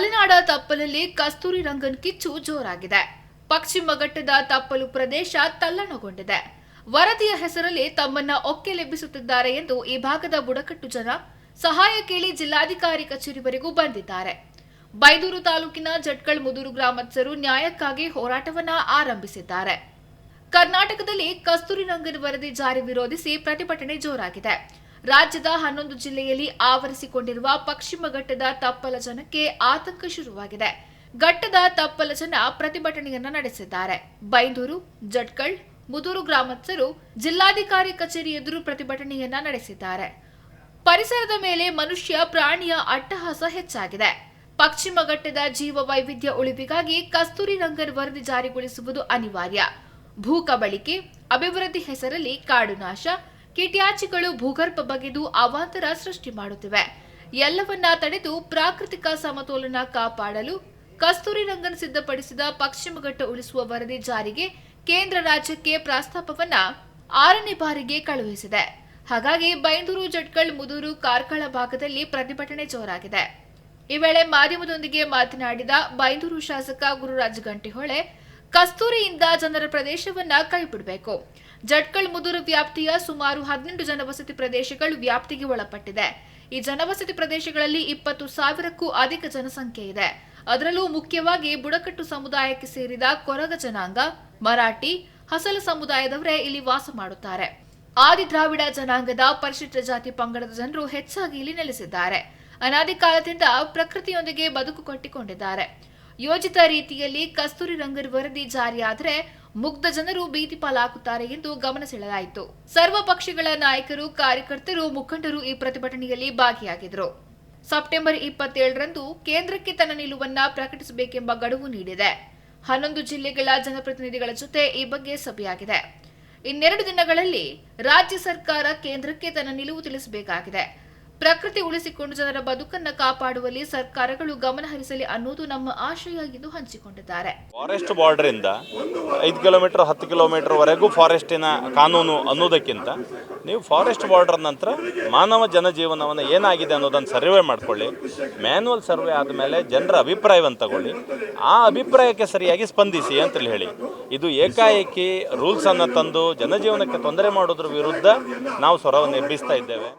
ಮಲೆನಾಡ ತಪ್ಪಲಲ್ಲಿ ಕಸ್ತೂರಿ ರಂಗನ್ ಕಿಚ್ಚು ಜೋರಾಗಿದೆ. ಪಶ್ಚಿಮ ಘಟ್ಟದ ತಪ್ಪಲು ಪ್ರದೇಶ ತಲ್ಲಣಗೊಂಡಿದೆ. ವರದಿಯ ಹೆಸರಲ್ಲಿ ತಮ್ಮನ್ನ ಒಕ್ಕೆಲೆಬ್ಬಿಸುತ್ತಿದ್ದಾರೆ ಎಂದು ಈ ಭಾಗದ ಬುಡಕಟ್ಟು ಜನ ಸಹಾಯ ಕೇಳಿ ಜಿಲ್ಲಾಧಿಕಾರಿ ಕಚೇರಿವರೆಗೂ ಬಂದಿದ್ದಾರೆ. ಬೈದೂರು ತಾಲೂಕಿನ ಜಟ್ಕಳ್ ಮುದೂರು ಗ್ರಾಮಸ್ಥರು ನ್ಯಾಯಕ್ಕಾಗಿ ಹೋರಾಟವನ್ನ ಆರಂಭಿಸಿದ್ದಾರೆ. ಕರ್ನಾಟಕದಲ್ಲಿ ಕಸ್ತೂರಿ ರಂಗನ್ ವರದಿ ಜಾರಿ ವಿರೋಧಿಸಿ ಪ್ರತಿಭಟನೆ ಜೋರಾಗಿದೆ. ರಾಜ್ಯದ ಹನ್ನೊಂದು ಜಿಲ್ಲೆಯಲ್ಲಿ ಆವರಿಸಿಕೊಂಡಿರುವ ಪಶ್ಚಿಮ ಘಟ್ಟದ ತಪ್ಪಲ ಜನಕ್ಕೆ ಆತಂಕ ಶುರುವಾಗಿದೆ. ಘಟ್ಟದ ತಪ್ಪಲ ಜನ ಪ್ರತಿಭಟನೆಯನ್ನ ನಡೆಸಿದ್ದಾರೆ. ಬೈಂದೂರು, ಜಟ್ಕಳ್, ಮುದೂರು ಗ್ರಾಮಸ್ಥರು ಜಿಲ್ಲಾಧಿಕಾರಿ ಕಚೇರಿ ಎದುರು ಪ್ರತಿಭಟನೆಯನ್ನ ನಡೆಸಿದ್ದಾರೆ. ಪರಿಸರದ ಮೇಲೆ ಮನುಷ್ಯ ಪ್ರಾಣಿಯ ಅಟ್ಟಹಾಸ ಹೆಚ್ಚಾಗಿದೆ. ಪಶ್ಚಿಮ ಘಟ್ಟದ ಜೀವ ವೈವಿಧ್ಯ ಉಳಿವಿಗಾಗಿ ಕಸ್ತೂರಿ ರಂಗನ್ ವರದಿ ಜಾರಿಗೊಳಿಸುವುದು ಅನಿವಾರ್ಯ. ಭೂ ಕಬಳಿಕೆ, ಅಭಿವೃದ್ಧಿ ಹೆಸರಲ್ಲಿ ಕಾಡು ನಾಶ ಕಿಟ್ಯಾಚಿಗಳು ಭೂಗರ್ಭ ಬಗೆದು ಅವಾಂತರ ಸೃಷ್ಟಿ ಮಾಡುತ್ತಿವೆ. ಎಲ್ಲವನ್ನ ತಡೆದು ಪ್ರಾಕೃತಿಕ ಸಮತೋಲನ ಕಾಪಾಡಲು ಕಸ್ತೂರಿ ರಂಗನ್ ಸಿದ್ಧಪಡಿಸಿದ ಪಶ್ಚಿಮಘಟ್ಟ ಉಳಿಸುವ ವರದಿ ಜಾರಿಗೆ ಕೇಂದ್ರ ರಾಜ್ಯಕ್ಕೆ ಪ್ರಸ್ತಾಪವನ್ನ ಆರನೇ ಬಾರಿಗೆ ಕಳುಹಿಸಿದೆ. ಹಾಗಾಗಿ ಬೈಂದೂರು, ಜಟ್ಕಳ್, ಮುದೂರು, ಕಾರ್ಕಳ ಭಾಗದಲ್ಲಿ ಪ್ರತಿಭಟನೆ ಜೋರಾಗಿದೆ. ಈ ವೇಳೆ ಮಾಧ್ಯಮದೊಂದಿಗೆ ಮಾತನಾಡಿದ ಬೈಂದೂರು ಶಾಸಕ ಗುರುರಾಜ್ ಗಂಟಿಹೊಳೆ, ಕಸ್ತೂರಿಯಿಂದ ಜನರ ಪ್ರದೇಶವನ್ನ ಕೈಬಿಡಬೇಕು. ಜಟ್ಕಳ್ ಮುದುರು ವ್ಯಾಪ್ತಿಯ ಸುಮಾರು ಹದಿನೆಂಟು ಜನವಸತಿ ಪ್ರದೇಶಗಳು ವ್ಯಾಪ್ತಿಗೆ ಒಳಪಟ್ಟಿದೆ. ಈ ಜನವಸತಿ ಪ್ರದೇಶಗಳಲ್ಲಿ ಇಪ್ಪತ್ತು ಸಾವಿರಕ್ಕೂ ಅಧಿಕ ಜನಸಂಖ್ಯೆ ಇದೆ. ಅದರಲ್ಲೂ ಮುಖ್ಯವಾಗಿ ಬುಡಕಟ್ಟು ಸಮುದಾಯಕ್ಕೆ ಸೇರಿದ ಕೊರಗ ಜನಾಂಗ, ಮರಾಠಿ, ಹಸಲ ಸಮುದಾಯದವರೇ ಇಲ್ಲಿ ವಾಸ ಮಾಡುತ್ತಾರೆ. ಆದಿ ದ್ರಾವಿಡ ಜನಾಂಗದ ಪರಿಶಿಷ್ಟ ಜಾತಿ ಪಂಗಡದ ಜನರು ಹೆಚ್ಚಾಗಿ ಇಲ್ಲಿ ನೆಲೆಸಿದ್ದಾರೆ. ಅನಾದಿ ಕಾಲದಿಂದ ಪ್ರಕೃತಿಯೊಂದಿಗೆ ಬದುಕು ಕಟ್ಟಿಕೊಂಡಿದ್ದಾರೆ. ಯೋಜಿತ ರೀತಿಯಲ್ಲಿ ಕಸ್ತೂರಿ ರಂಗರ್ ವರದಿ ಜಾರಿಯಾದರೆ ಮುಗ್ಧ ಜನರು ಬೀದಿ ಪಾಲಾಗುತ್ತಾರೆ ಎಂದು ಗಮನ ಸೆಳೆಲಾಯಿತು ಸರ್ವ ಪಕ್ಷಗಳ ನಾಯಕರು, ಕಾರ್ಯಕರ್ತರು, ಮುಖಂಡರು ಈ ಪ್ರತಿಭಟನೆಯಲ್ಲಿ ಭಾಗಿಯಾಗಿದ್ದರು. ಸೆಪ್ಟೆಂಬರ್ ಇಪ್ಪತ್ತೇಳರಂದು ಕೇಂದ್ರಕ್ಕೆ ತನ್ನ ನಿಲುವನ್ನ ಪ್ರಕಟಿಸಬೇಕೆಂಬ ಗಡುವು ನೀಡಿದೆ. ಹನ್ನೊಂದು ಜಿಲ್ಲೆಗಳ ಜನಪ್ರತಿನಿಧಿಗಳ ಜೊತೆ ಈ ಬಗ್ಗೆ ಸಭೆಯಾಗಿದೆ. ಇನ್ನೆರಡು ದಿನಗಳಲ್ಲಿ ರಾಜ್ಯ ಸರ್ಕಾರ ಕೇಂದ್ರಕ್ಕೆ ತನ್ನ ನಿಲುವು ತಿಳಿಸಬೇಕಾಗಿದೆ. ಪ್ರಕೃತಿ ಉಳಿಸಿಕೊಂಡು ಜನರ ಬದುಕನ್ನ ಕಾಪಾಡುವಲ್ಲಿ ಸರ್ಕಾರಗಳು ಗಮನ ಹರಿಸಲಿ ಅನ್ನೋದು ನಮ್ಮ ಆಶಯ ಎಂದು ಹಂಚಿಕೊಂಡಿದ್ದಾರೆ. ಫಾರೆಸ್ಟ್ ಬಾರ್ಡರ್ ಇಂದ ಐದು ಕಿಲೋಮೀಟರ್ ಹತ್ತು ಕಿಲೋಮೀಟರ್ ವರೆಗೂ ಫಾರೆಸ್ಟಿನ ಕಾನೂನು ಅನ್ನೋದಕ್ಕಿಂತ ನೀವು ಫಾರೆಸ್ಟ್ ಬಾರ್ಡರ್ ನಂತರ ಮಾನವ ಜನಜೀವನವನ್ನು ಏನಾಗಿದೆ ಅನ್ನೋದನ್ನು ಸರ್ವೆ ಮಾಡಿಕೊಳ್ಳಿ. ಮ್ಯಾನ್ಯಲ್ ಸರ್ವೆ ಆದಮೇಲೆ ಜನರ ಅಭಿಪ್ರಾಯವನ್ನು ತಗೊಳ್ಳಿ. ಆ ಅಭಿಪ್ರಾಯಕ್ಕೆ ಸರಿಯಾಗಿ ಸ್ಪಂದಿಸಿ ಅಂತೇಳಿ ಹೇಳಿ ಇದು ಏಕಾಏಕಿ ರೂಲ್ಸನ್ನು ತಂದು ಜನಜೀವನಕ್ಕೆ ತೊಂದರೆ ಮಾಡೋದ್ರ ವಿರುದ್ಧ ನಾವು ಸ್ವರವನ್ನು ಎಬ್ಬಿಸ್ತಾ ಇದ್ದೇವೆ.